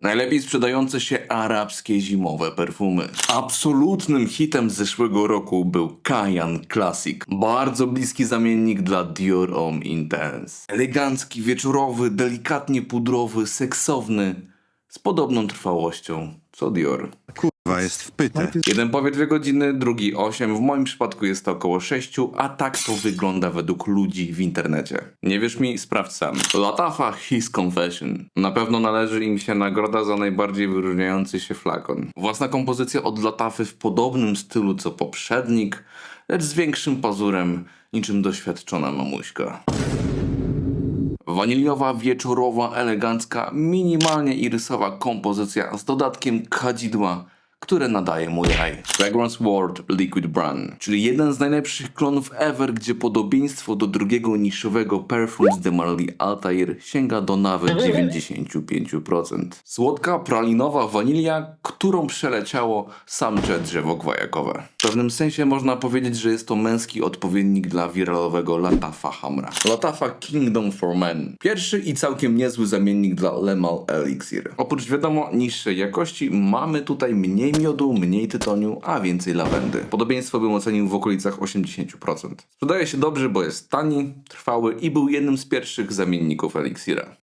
Najlepiej sprzedające się arabskie zimowe perfumy. Absolutnym hitem z zeszłego roku był Kajan Classic. Bardzo bliski zamiennik dla Dior Homme Intense. Elegancki, wieczorowy, delikatnie pudrowy, seksowny, z podobną trwałością co Dior. Jest wpyte. Jeden powie 2 godziny, drugi 8. W moim przypadku jest to około 6, a tak to wygląda według ludzi w internecie. Nie wiesz mi? Sprawdź sam. Latafa His Confession. Na pewno należy im się nagroda za najbardziej wyróżniający się flakon. Własna kompozycja od Latafy w podobnym stylu co poprzednik, lecz z większym pazurem, niczym doświadczona mamuśka. Waniliowa, wieczorowa, elegancka, minimalnie irysowa kompozycja z dodatkiem kadzidła, które nadaje mu jaj. Fragrance World Liquid Brand, czyli jeden z najlepszych klonów ever, gdzie podobieństwo do drugiego niszowego Perfumes de Marly Altair sięga do nawet 95%. Słodka, pralinowa wanilia, którą przeleciało samcze drzewo gwajakowe. W pewnym sensie można powiedzieć, że jest to męski odpowiednik dla wiralowego Latafa Hamra. Latafa Kingdom for Men. Pierwszy i całkiem niezły zamiennik dla Lemal Elixir. Oprócz wiadomo niższej jakości, mamy tutaj mniej miodu, mniej tytoniu, a więcej lawendy. Podobieństwo bym ocenił w okolicach 80%. Sprzedaje się dobrze, bo jest tani, trwały i był jednym z pierwszych zamienników Elixira.